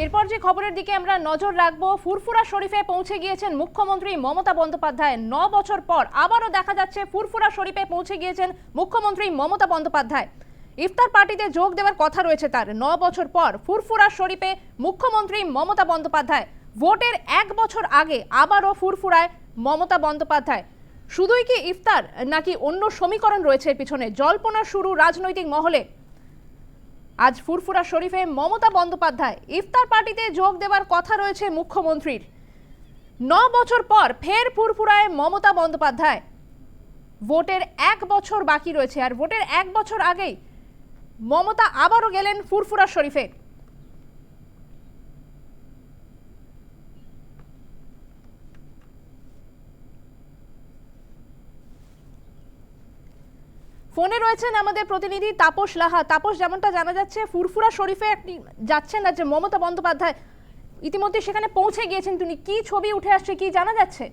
এরপর যে খবরের দিকে আমরা নজর রাখব, ফুরফুরা শরীফে পৌঁছে গিয়েছেন মুখ্যমন্ত্রী মমতা বন্দ্যোপাধ্যায়। ন বছর পর আবারও দেখা যাচ্ছে ফুরফুরা শরীফে পৌঁছে গিয়েছেন মুখ্যমন্ত্রী মমতা বন্দ্যোপাধ্যায়। ইফতার পার্টিতে যোগ দেওয়ার কথা রয়েছে তার। ন বছর পর ফুরফুরা শরীফে মুখ্যমন্ত্রী মমতা বন্দ্যোপাধ্যায়। ভোটের এক বছর আগে আবারও ফুরফুরায় মমতা বন্দ্যোপাধ্যায়। শুধুই কি ইফতার নাকি অন্য সমীকরণ রয়েছে পিছনে? জল্পনা শুরু রাজনৈতিক মহলে। আজ ফুরফুরা শরীফে মমতা বন্দ্যোপাধ্যায় ইফতার পার্টিতে যোগ দেওয়ার কথা রয়েছে মুখ্যমন্ত্রীর। ন বছর পর ফের ফুরফুরায় মমতা বন্দ্যোপাধ্যায়। ভোটের এক বছর বাকি রয়েছে, আর ভোটের এক বছর আগেই মমতা আবারও গেলেন ফুরফুরা শরীফে। ফোনে রয়েছেন আমাদের প্রতিনিধি তাপস লাহা। তাপস, যেমনটা জানা যাচ্ছে, ফুরফুরা শরীফে আপনি যাচ্ছেন না, যে মমতা বন্দ্যোপাধ্যায় ইতিমধ্যে সেখানে পৌঁছে গিয়েছেন, তিনি কি ছবি উঠে আসছে, কি জানা যাচ্ছে?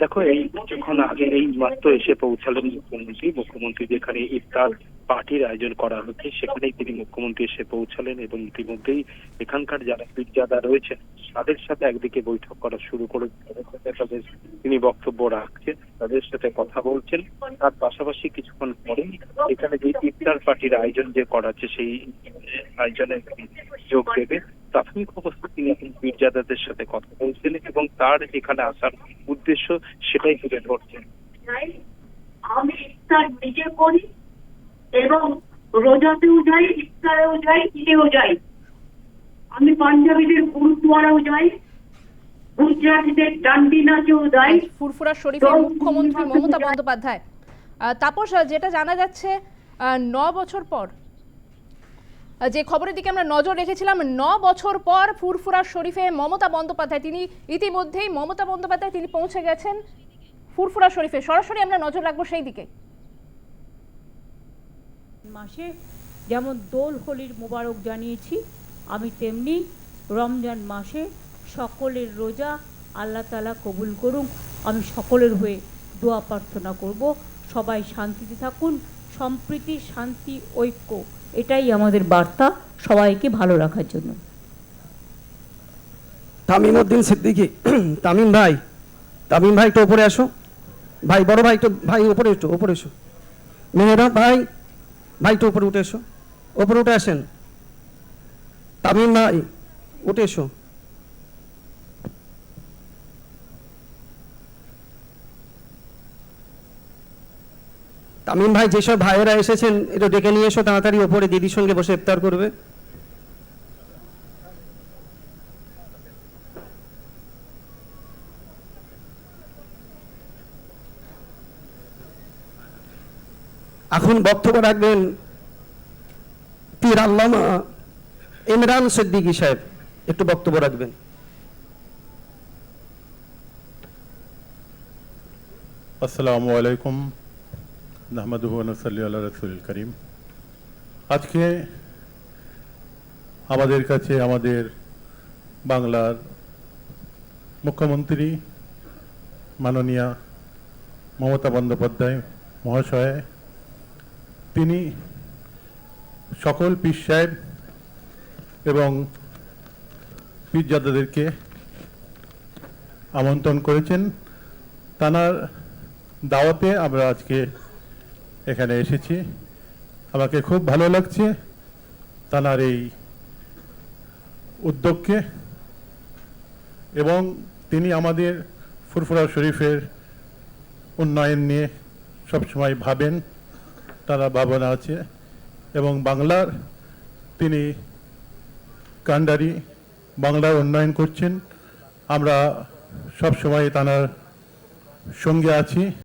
দেখো, এই কিছুক্ষণ আগে এই মাত্র এসে পৌঁছালেন মুখ্যমন্ত্রী মুখ্যমন্ত্রী যেখানে ইফতার পার্টির আয়োজন করা হচ্ছে, সেখানেই তিনি মুখ্যমন্ত্রী এসে পৌঁছালেন এবং ইতিমধ্যেই এখানকার যারা পীরজাদা রয়েছেন, তাদের সাথে একদিকে বৈঠক করা শুরু করে তাদের তিনি বক্তব্য রাখছেন, তাদের সাথে কথা বলছেন। তার পাশাপাশি কিছুক্ষণ পরেই এখানে যে ইফতার পার্টির আয়োজন যে করা সেই আয়োজনে যোগ দেবে প্রাথমিক অবস্থায় তিনি পীরজাদাদের সাথে কথা বলছেন এবং তার এখানে আসার উদ্দেশ্য সেটাই তুলে ধরছেন। আমি ইফতার নিজে করি এবং রোজাতেও যাই, ইফতারেও যাই, ঈদেও যাই। আমি পাঞ্জাবিদের গুরুদুয়ারাও যাই। গুজরাটিদের ডান্ডি নাচেও যাই আজ ফুরফুরা শরীফের মুখ্যমন্ত্রী মমতা বন্দ্যোপাধ্যায় তাপস যেটা জানা যাচ্ছে ন বছর পর যে খবরের দিকে আমরা নজর রেখেছিলাম ন বছর পর ফুরফুরা শরীফে মমতা বন্দ্যোপাধ্যায় তিনি ইতিমধ্যেই মমতা বন্দ্যোপাধ্যায় তিনি পৌঁছে গেছেন ফুরফুরা শরীফে। সরাসরি আমরা নজর রাখব সেই দিকে। মাসে যেমন দোল হোলির মোবারক জানিয়েছি আমি তেমনি রমজান মাসে সকলের রোজা আল্লাহ তালা কবুল করুন। আমি সকলের হয়ে দোয়া প্রার্থনা করব। সবাই শান্তিতে থাকুন। সম্প্রীতি, শান্তি, ঐক্য, এটাই আমাদের বার্তা সবাইকে ভালো রাখার জন্য। তামিম উদ্দিন সিদ্দিকি, তামিম ভাই তামিম ভাই একটু ওপরে আসো। ভাই, বড় ভাই একটু, ভাই ওপরে একটু ওপরে এসো। মেহেরা ভাই ভাই একটু উপরে উঠে এসো। ওপরে উঠে আসেন। তামিম ভাই, উঠে এসো। তামিম ভাই, যেসব ভাইয়েরা এসেছেন একটু ডেকে নিয়ে এসো তাড়াতাড়ি, ওপরে দিদির সঙ্গে বসে ইফতার করবে। এখন বক্তব্য রাখবেন পীর আল্লামা ইমরান সিদ্দিকী সাহেব। একটু বক্তব্য রাখবেন। আসসালামু আলাইকুম। নাহমাদুহু রসুল করিম আজকে আমাদের কাছে আমাদের বাংলার মুখ্যমন্ত্রী মাননীয়া মমতা বন্দ্যোপাধ্যায় মহাশয়, তিনি সকল পীর সাহেব এবং পীরজাদাদেরকে আমন্ত্রণ করেছেন। তানার দাওয়াতে আমরা আজকে এখানে এসেছি। আমাকে খুব ভালো লাগছে তানার এই উদ্যোগকে এবং তিনি আমাদের ফুরফুরা শরীফের উন্নয়ন নিয়ে সবসময় ভাবেন, তারা ভাবনা আছে এবং বাংলার তিনি কান্ডারি বাংলার উন্নয়ন করছেন। আমরা সবসময় তানার সঙ্গে আছি।